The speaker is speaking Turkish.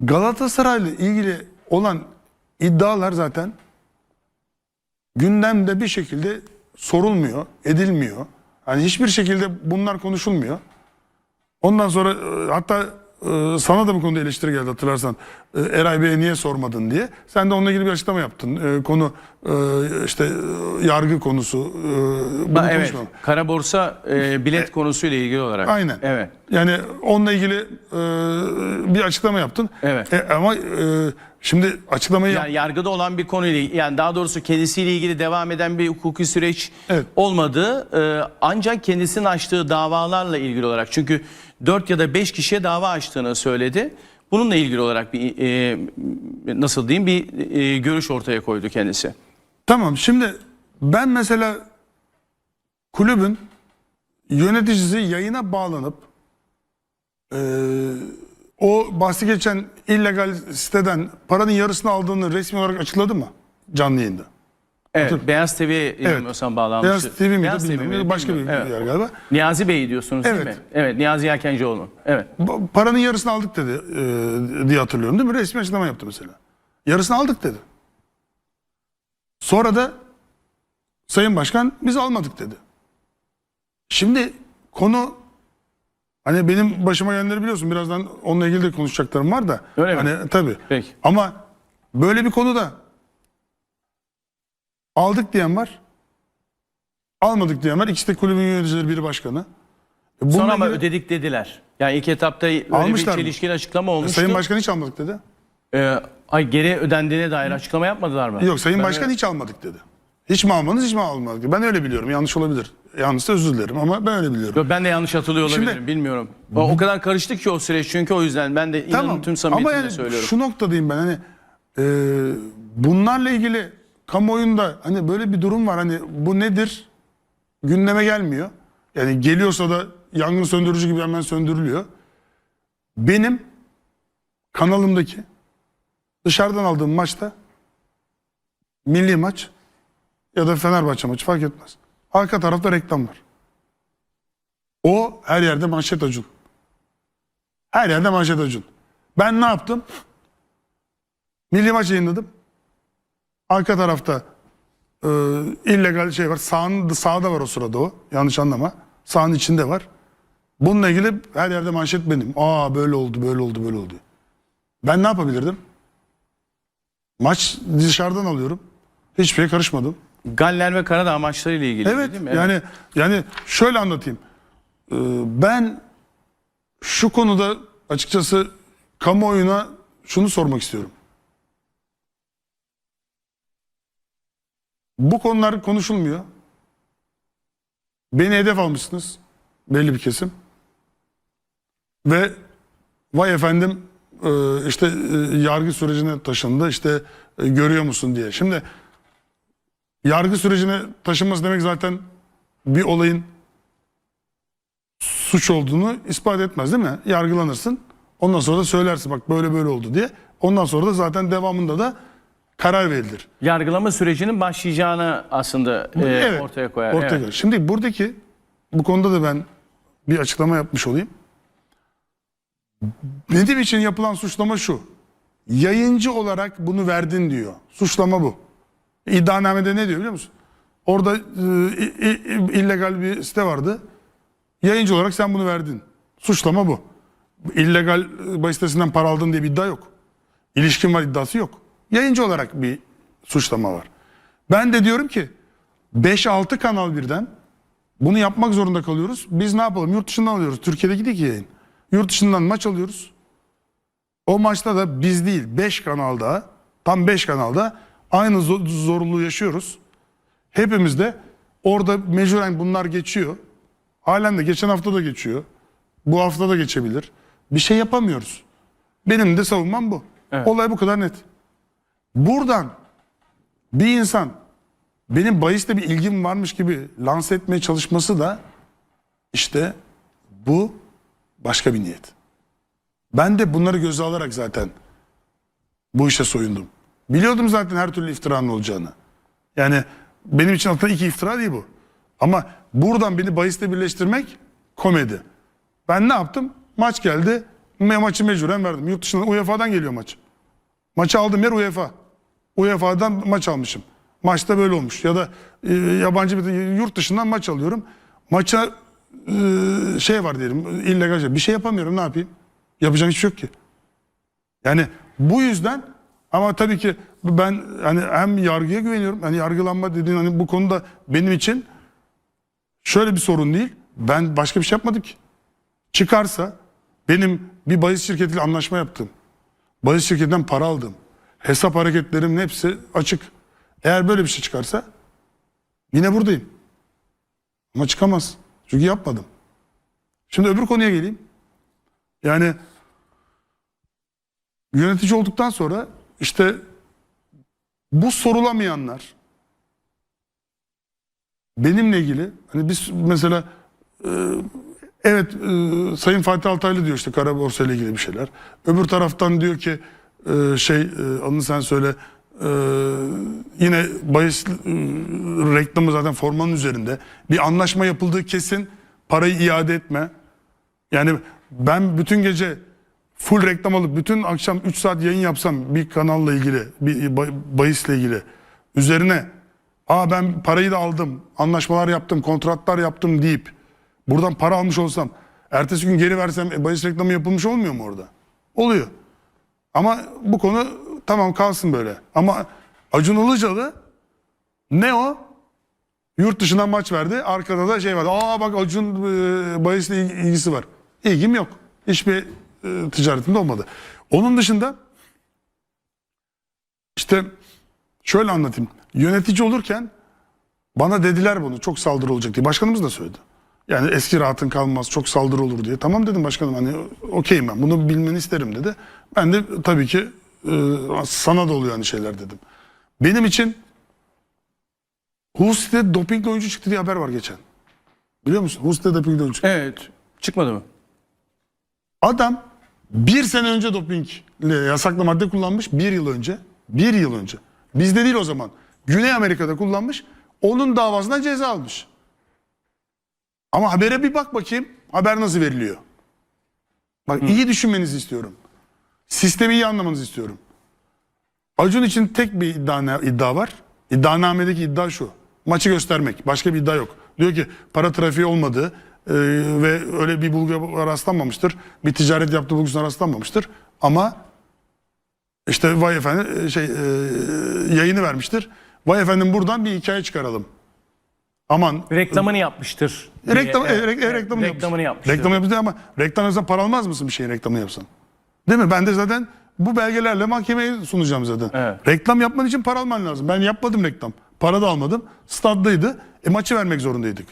Galatasaray'la ilgili olan iddialar zaten gündemde bir şekilde sorulmuyor, edilmiyor. Hani hiçbir şekilde bunlar konuşulmuyor. Ondan sonra e, hatta e, sana da bu konuda eleştiri geldi hatırlarsan. E, Eray Bey'e niye sormadın diye. Sen de onunla ilgili bir açıklama yaptın. Konu işte e, yargı konusu. e, Bunu Ha, evet. Kara borsa e, bilet konusuyla ilgili olarak. Aynen. Evet. Yani onunla ilgili e, bir açıklama yaptın. Evet. E, ama e, şimdi açıklamayı Yani yargıda olan bir konuyla yani daha doğrusu kendisiyle ilgili devam eden bir hukuki süreç Evet. olmadı. Ee, ancak kendisinin açtığı davalarla ilgili olarak çünkü 4 ya da 5 kişiye dava açtığını söyledi. Bununla ilgili olarak bir e, nasıl diyeyim bir e, görüş ortaya koydu kendisi. Tamam şimdi ben mesela kulübün yöneticisi yayına bağlanıp e, o bahsi geçen illegal siteden paranın yarısını aldığını resmi olarak açıkladı mı canlı yayında? Evet, Tabii. Beyaz TV'ye yanılmıyorsam bağlanmıştı. Beyaz TV miydi Beyaz TV bilmiyorum. miydi, Başka bir. Evet. yer galiba. Niyazi Bey diyorsunuz değil Evet. mi? Evet, Niyazi Yelkencioğlu. Evet. Paranın yarısını aldık dedi e, diye hatırlıyorum değil mi? Resmi açıklama yaptı mesela. Yarısını aldık dedi. Sonra da Sayın Başkan biz almadık dedi. Şimdi konu hani benim başıma gelenleri biliyorsun birazdan onunla ilgili de konuşacaklarım var da. Öyle mi? hani, Tabii. Peki. Ama böyle bir konuda aldık diyen var. Almadık diyen var. İkisi de kulübün yöneticileri biri başkanı. E, bununla Sonra ama ilgili- ödedik dediler. Yani ilk etapta öyle Almışlar bir mı? çelişkili açıklama olmuştu. Sayın Başkan hiç almadık dedi. Ee, ay geri ödendiğine dair açıklama yapmadılar mı? Yok Sayın Ben Başkan hiç almadık dedi. Hiç mi almadınız hiç mi almadık? Ben öyle biliyorum. Yanlış olabilir. Yanlışsa özür dilerim ama ben öyle biliyorum. Yok, ben de yanlış hatırlıyor Şimdi- olabilirim bilmiyorum. O, o kadar karıştı ki o süreç çünkü o yüzden ben de inanın tüm ama samimiyetimle yani söylüyorum. şu noktadayım ben hani e, bunlarla ilgili kamuoyunda hani böyle bir durum var hani bu nedir gündeme gelmiyor. Yani geliyorsa da yangın söndürücü gibi hemen söndürülüyor. Benim kanalımdaki dışarıdan aldığım maçta milli maç ya da Fenerbahçe maçı fark etmez. Arka tarafta reklam var. O her yerde manşet acun. Her yerde manşet acun. Ben ne yaptım? Milli maç yayınladım. Arka tarafta e, illegal şey var. Sağın, sağda var o sırada o. Yanlış anlama. Sağın içinde var. Bununla ilgili her yerde manşet benim. Aa böyle oldu, böyle oldu, böyle oldu. Ben ne yapabilirdim? Maç dışarıdan alıyorum. Hiçbir şeye karışmadım. Galler ve Karadağ maçlarıyla ilgili Evet, değil mi? yani yani şöyle anlatayım. Ee, ben şu konuda açıkçası kamuoyuna şunu sormak istiyorum. Bu konular konuşulmuyor. Beni hedef almışsınız. Belli bir kesim. Ve vay efendim işte e, yargı sürecine taşındı işte e, görüyor musun diye. Şimdi yargı sürecine taşınması demek zaten bir olayın suç olduğunu ispat etmez değil mi? Yargılanırsın. Ondan sonra da söylersin bak böyle böyle oldu diye. Ondan sonra da zaten devamında da karar verilir. Yargılama sürecinin başlayacağını aslında e, Evet, ortaya koyar. Ortaya Evet. koyar. Şimdi buradaki bu konuda da ben bir açıklama yapmış olayım. Benim için yapılan suçlama şu. Yayıncı olarak bunu verdin diyor. Suçlama bu. İddianamede ne diyor biliyor musun? Orada e, i- illegal bir site vardı. Yayıncı olarak sen bunu verdin. Suçlama bu. İllegal e, bahis sitesinden para aldın diye bir iddia yok. İlişkin var iddiası yok. Yayıncı olarak bir suçlama var. Ben de diyorum ki 5-6 kanal birden bunu yapmak zorunda kalıyoruz. Biz ne yapalım? Yurt dışından alıyoruz. Türkiye'deki değil ki yayın. Yurt dışından maç alıyoruz. O maçta da biz değil 5 kanalda tam 5 kanalda aynı zo- zorluğu yaşıyoruz. Hepimiz de orada mecburen bunlar geçiyor. Halen de geçen hafta da geçiyor. Bu hafta da geçebilir. Bir şey yapamıyoruz. Benim de savunmam bu. Evet. Olay bu kadar net. Buradan bir insan benim bahisle bir ilgim varmış gibi lanse etmeye çalışması da işte bu başka bir niyet. Ben de bunları göze alarak zaten bu işe soyundum. Biliyordum zaten her türlü iftiranın olacağını. Yani benim için aslında iki iftira değil bu. Ama buradan beni bahisle birleştirmek komedi. Ben ne yaptım? Maç geldi. Ma- maçı mecburen verdim. Yurt dışından UEFA'dan geliyor maç. Maçı aldım yer UEFA. UEFA'dan maç almışım. Maçta böyle olmuş. Ya da e, yabancı bir yurt dışından maç alıyorum. Maça e, şey var diyelim illegal şey. Bir şey yapamıyorum ne yapayım? Yapacağım hiçbir şey yok ki. Yani bu yüzden ama tabii ki ben hani hem yargıya güveniyorum. Hani yargılanma dediğin hani bu konuda benim için şöyle bir sorun değil. Ben başka bir şey yapmadım ki. Çıkarsa benim bir bahis şirketiyle anlaşma yaptım. Bahis şirketinden para aldım. Hesap hareketlerimin hepsi açık. Eğer böyle bir şey çıkarsa yine buradayım. Ama çıkamaz. Çünkü yapmadım. Şimdi öbür konuya geleyim. Yani yönetici olduktan sonra işte bu sorulamayanlar benimle ilgili hani biz mesela e, evet e, Sayın Fatih Altaylı diyor işte kara borsa ile ilgili bir şeyler. Öbür taraftan diyor ki e, şey e, sen söyle e, yine bahis e, reklamı zaten formanın üzerinde bir anlaşma yapıldığı kesin parayı iade etme. Yani ben bütün gece full reklam alıp bütün akşam 3 saat yayın yapsam bir kanalla ilgili, bir bahisle ilgili üzerine aa ben parayı da aldım, anlaşmalar yaptım, kontratlar yaptım deyip buradan para almış olsam ertesi gün geri versem e, bahis reklamı yapılmış olmuyor mu orada? Oluyor. Ama bu konu tamam kalsın böyle. Ama Acun Ilıcalı ne o? Yurt dışından maç verdi. Arkada da şey var. Aa bak Acun e, bahisle il- ilgisi var. İlgim yok. Hiçbir e, ticaretimde olmadı. Onun dışında işte şöyle anlatayım. Yönetici olurken bana dediler bunu çok saldırı olacak diye. Başkanımız da söyledi. Yani eski rahatın kalmaz çok saldırı olur diye. Tamam dedim başkanım hani okeyim ben bunu bilmeni isterim dedi. Ben de tabii ki sana da oluyor hani şeyler dedim. Benim için Husi'de dopingli oyuncu çıktı diye haber var geçen. Biliyor musun? Husi'de dopingli oyuncu çıktı. Evet. Çıkmadı mı? Adam bir sene önce dopingle yasaklı madde kullanmış. Bir yıl önce. Bir yıl önce. Bizde değil o zaman. Güney Amerika'da kullanmış. Onun davasına ceza almış. Ama habere bir bak bakayım. Haber nasıl veriliyor? Bak iyi düşünmenizi istiyorum. Sistemi iyi anlamanızı istiyorum. Acun için tek bir iddia, iddia var. İddianamedeki iddia şu. Maçı göstermek. Başka bir iddia yok. Diyor ki para trafiği olmadığı e, ve öyle bir bulguya rastlanmamıştır. Bir ticaret yaptığı bulgusuna rastlanmamıştır. Ama işte vay efendim e, şey e, yayını vermiştir. Vay efendim buradan bir hikaye çıkaralım. Aman Reklamını yapmıştır. reklam, e, e, reklamını, reklamını yapmış. yapmıştır. Reklamı yapmıştır ama reklam yapsan para almaz mısın bir şeyin reklamını yapsan? Değil mi? Ben de zaten bu belgelerle mahkemeye sunacağım zaten. Evet. Reklam yapman için para alman lazım. Ben yapmadım reklam. Para da almadım. Staddaydı. E maçı vermek zorundaydık.